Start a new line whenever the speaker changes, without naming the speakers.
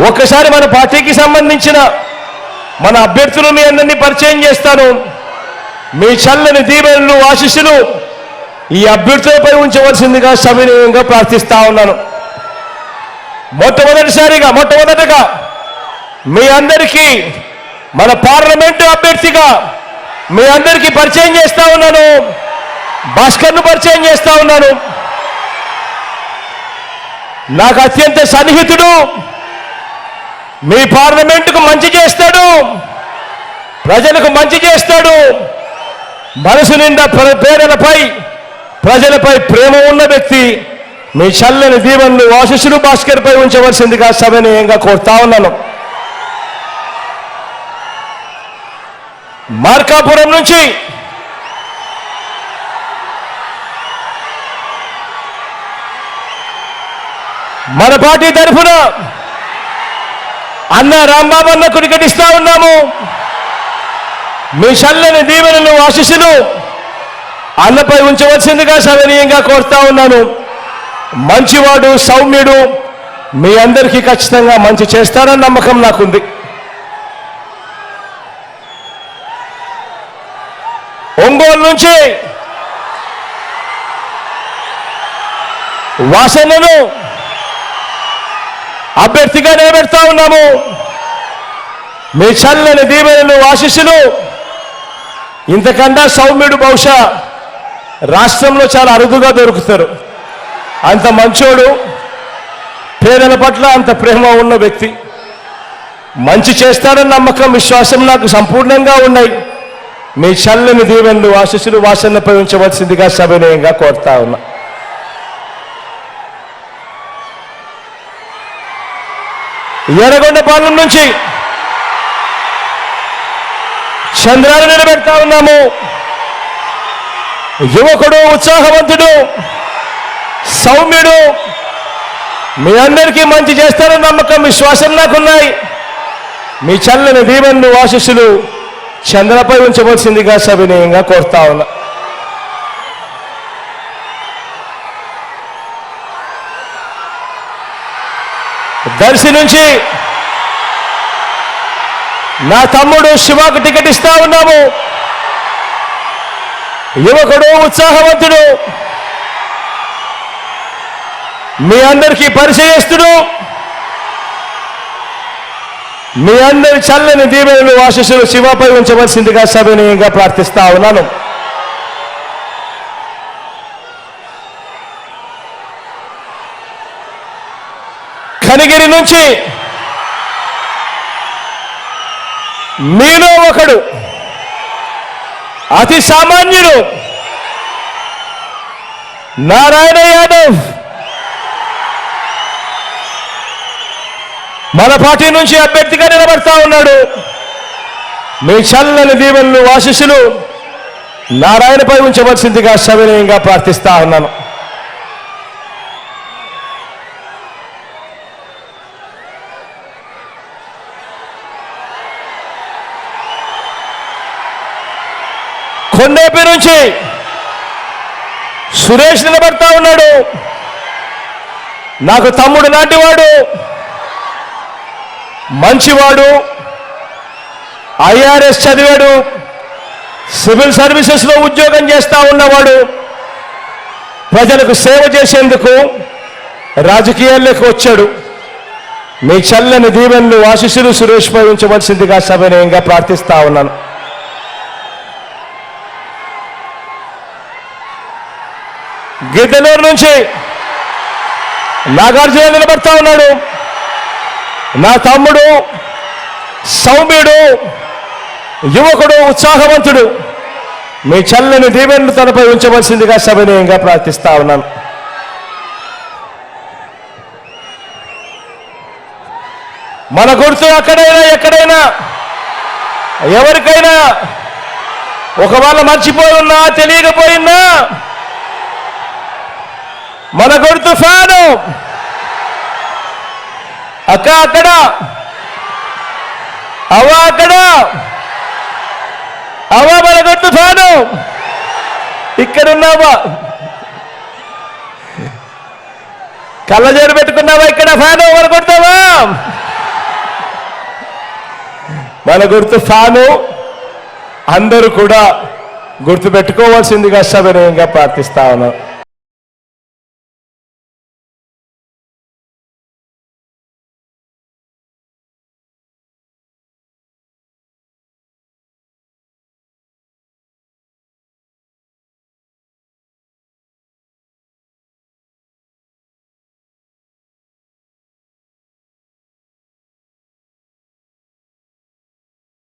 ఒక్కసారి మన పార్టీకి సంబంధించిన మన అభ్యర్థులు మీ అందరినీ పరిచయం చేస్తాను. మీ చల్లని దీవెనలు ఆశీస్సులు ఈ అభ్యర్థులపై ఉంచవలసిందిగా సవినయంగా ప్రార్థిస్తా ఉన్నాను. మొట్టమొదటిసారిగా మొట్టమొదటగా మీ అందరికీ మన పార్లమెంటు అభ్యర్థిగా మీ అందరికీ పరిచయం చేస్తా ఉన్నాను. భాస్కర్ను పరిచయం చేస్తా ఉన్నాను. నాకు అత్యంత సన్నిహితుడు మీ పార్లమెంటుకు మంచి చేస్తాడు. ప్రజలకు మంచి చేస్తాడు. మనసు నిండా ప్ర- పేదలపై ప్రజలపై ప్రేమ ఉన్న వ్యక్తి మీ చల్లని దీవెనలు ఆశీస్సులు భాస్కర్ పై ఉంచవలసిందిగా సవినయంగా కోరుతా ఉన్నాను. మార్కాపురం నుంచి మన పార్టీ తరఫున అన్న రాంబాబన్న అన్నకు ఉన్నాము. మీ చల్లని దీవెనలు ఆశిస్సులు అన్నపై ఉంచవలసిందిగా సదనీయంగా కోరుతా ఉన్నాను. మంచివాడు సౌమ్యుడు మీ అందరికీ ఖచ్చితంగా మంచి చేస్తారన్న నమ్మకం నాకుంది. ఒంగోలు నుంచి వాసనను అభ్యర్థిగా నిలబెడతా ఉన్నాము. మీ చల్లని దీవెనలు ఆశీస్సులు. ఇంతకన్నా సౌమ్యుడు బహుశా రాష్ట్రంలో చాలా అరుదుగా దొరుకుతారు. అంత మంచోడు పేదల పట్ల అంత ప్రేమ ఉన్న వ్యక్తి. మంచి చేస్తాడని నమ్మకం విశ్వాసం నాకు సంపూర్ణంగా ఉన్నాయి. మీ చల్లని దీవెనలు ఆశీస్సులు వాసనపై ఉంచవలసిందిగా సవినయంగా కోరుతా ఉన్నా. ఎర్రగొండపాలెం నుంచి చంద్రాలు నిలబెడతా ఉన్నాము. యువకుడు ఉత్సాహవంతుడు సౌమ్యుడు మీ అందరికీ మంచి చేస్తారని నమ్మకం విశ్వాసం నాకున్నాయి. మీ చల్లని దీవెనలు ఆశీస్సులు చంద్రపై ఉంచవలసిందిగా సవినయంగా కోరుతా ఉన్నా దర్శి నుంచి నా తమ్ముడు శివకు టికెట్ ఇస్తా ఉన్నాము. యువకుడు ఉత్సాహవంతుడు. మీ అందరికీ పరిచయస్తుడు మీ అందరి చల్లని దీవెనలు ఆశీస్సులు శివపై ఉంచవలసిందిగా సవినీయంగా ప్రార్థిస్తా ఉన్నాను. కనిగిరి నుంచి మీలో ఒకడు అతి సామాన్యుడు నారాయణ యాదవ్. మన పార్టీ నుంచి అభ్యర్థిగా నిలబడతా ఉన్నాడు. మీ చల్లని దీవెనలు ఆశీస్సులు నారాయణపై ఉంచవలసిందిగా సవినయంగా ప్రార్థిస్తా ఉన్నాను. కొండేపి నుంచి సురేష్ నిలబడతా ఉన్నాడు. నాకు తమ్ముడు నాటివాడు మంచివాడు ఐఆర్ఎస్ చదివాడు సివిల్ సర్వీసెస్లో ఉద్యోగం చేస్తూ ఉన్నవాడు ప్రజలకు సేవ చేసేందుకు రాజకీయాల్లోకి వచ్చాడు. మీ చల్లని దీవెనలు ఆశిస్సులు సురేష్ పై ఉంచవలసిందిగా సవినయంగా ప్రార్థిస్తా ఉన్నాను. గిద్దనూరు నుంచి నాగార్జున నిలబడతా ఉన్నాడు. నా తమ్ముడు సౌమ్యుడు యువకుడు ఉత్సాహవంతుడు. మీ చల్లని దీవెనలు తనపై ఉంచవలసిందిగా సవినయంగా ప్రార్థిస్తా ఉన్నాను. మన గుర్తు అక్కడైనా ఎక్కడైనా ఎవరికైనా ఒకవేళ మర్చిపోయినా తెలియకపోయినా మన గుర్తు ఫ్యాను అక్క అక్కడ. అవ్వ అక్కడ. అవ్వ మన గుర్తు ఫ్యాను ఇక్కడ ఉన్నావా కళ్ళజోడు పెట్టుకున్నావా ఇక్కడ ఫ్యాన్ ఎవరు కొడతావా మన గుర్తు ఫ్యాను అందరూ కూడా గుర్తు పెట్టుకోవాల్సిందిగా సవినయంగా ప్రార్థిస్తా ఉన్నాం.